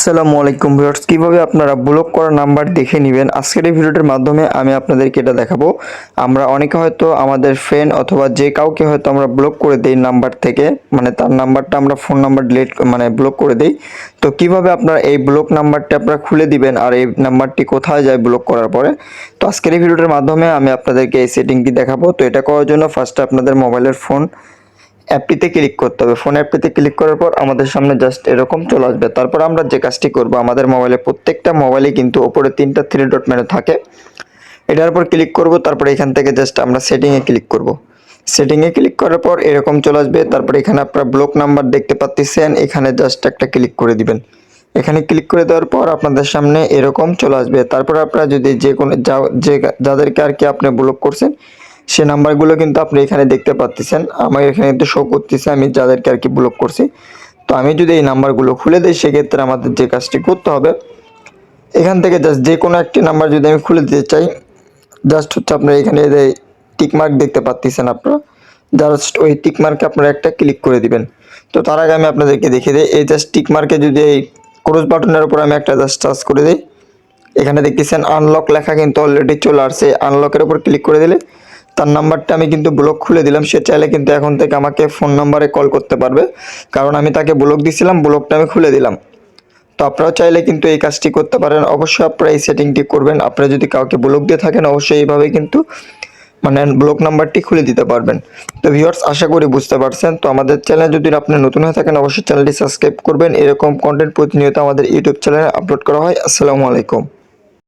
আসসালামু আলাইকুম ভিউয়ার্স। কীভাবে আপনারা ব্লক করা নাম্বার দেখে নেবেন? আজকের এই ভিডিওটির মাধ্যমে আমি আপনাদেরকে এটা দেখাবো। আমরা অনেকে হয়তো আমাদের ফ্রেন্ড অথবা যে কাউকে হয়তো আমরা ব্লক করে দেই নাম্বার থেকে মানে তার নাম্বারটা আমরা ফোন নাম্বার ডিলিট মানে ব্লক করে দেই। তো কীভাবে আপনারা এই ব্লক নাম্বারটা আপনারা খুলে দিবেন আর এই নাম্বারটি কোথায় যায় ব্লক করার পরে? তো আজকের এই ভিডিওটির মাধ্যমে আমি আপনাদেরকে এই সেটিংটি দেখাবো। তো এটা করার জন্য ফার্স্টে আপনাদের মোবাইলের ফোন অ্যাপটিতে ক্লিক করতে হবে। ফোন অ্যাপটিতে ক্লিক করার পর আমাদের সামনে জাস্ট এরকম চলে আসবে। তারপর আমরা যে কাজটি করব, আমাদের মোবাইলে প্রত্যেকটা মোবাইলে কিন্তু ওপরে তিনটা থ্রি ডট মেনু থাকে। এটার উপর ক্লিক করব, তারপর এখান থেকে জাস্ট আমরা সেটিংয়ে ক্লিক করব। সেটিংয়ে ক্লিক করার পর এরকম চলে আসবে। তারপর এখানে আপনারা ব্লক নাম্বার দেখতে পাচ্ছেন এখানে জাস্ট একটা ক্লিক করে দিবেন। এখানে ক্লিক করে দেওয়ার পর আপনাদের সামনে এরকম চলে আসবে। তারপর আপনারা যদি যে কোনো যাদেরকে আর কি আপনি ব্লক করছেন সে নাম্বারগুলো কিন্তু আপনি এখানে দেখতে পাচ্ছেন আমার এখানে কিন্তু শো করতেছে, আমি যাদেরকে আর কি ব্লক করছি। তো আমি যদি এই নাম্বারগুলো খুলে দিই, সেক্ষেত্রে আমাদের যে কাজটি করতে হবে, এখান থেকে জাস্ট যে কোনো একটি নাম্বার যদি আমি খুলে দিতে চাই জাস্ট হচ্ছে আপনার এখানে টিকমার্ক দেখতে পাচ্ছেন আপনারা জাস্ট ওই টিকমার্কে আপনারা একটা ক্লিক করে দিবেন। তো তার আগে আমি আপনাদেরকে দেখিয়ে দিই, এই জাস্ট টিকমার্কে যদি এই ক্রস বাটনের উপর আমি একটা জাস্ট টাচ করে দিই, এখানে দেখতেছেন আনলক লেখা কিন্তু অলরেডি চলে আসছে। আনলকের উপর ক্লিক করে দিলে তার নাম্বারটা আমি কিন্তু ব্লক খুলে দিলাম। সে চাইলে কিন্তু এখন থেকে আমাকে ফোন নাম্বারে কল করতে পারবে। কারণ আমি তাকে ব্লক দিছিলাম ব্লকটা আমি খুলে দিলাম। তো আপনারাও চাইলে কিন্তু এই কাজটি করতে পারেন। অবশ্যই আপনারা এই সেটিংটি করবেন। আপনারা যদি কাউকে ব্লক দিয়ে থাকেন, অবশ্যই এইভাবে কিন্তু মানে ব্লক নাম্বারটি খুলে দিতে পারবেন। তো ভিউয়ার্স আশা করি বুঝতে পারছেন। তো আমাদের চ্যানেল যদি আপনি নতুন হয়ে থাকেন, অবশ্যই চ্যানেলটি সাবস্ক্রাইব করবেন। এরকম কন্টেন্ট প্রতিনিয়ত আমাদের ইউটিউব চ্যানেলে আপলোড করা হয়। আসসালামু আলাইকুম।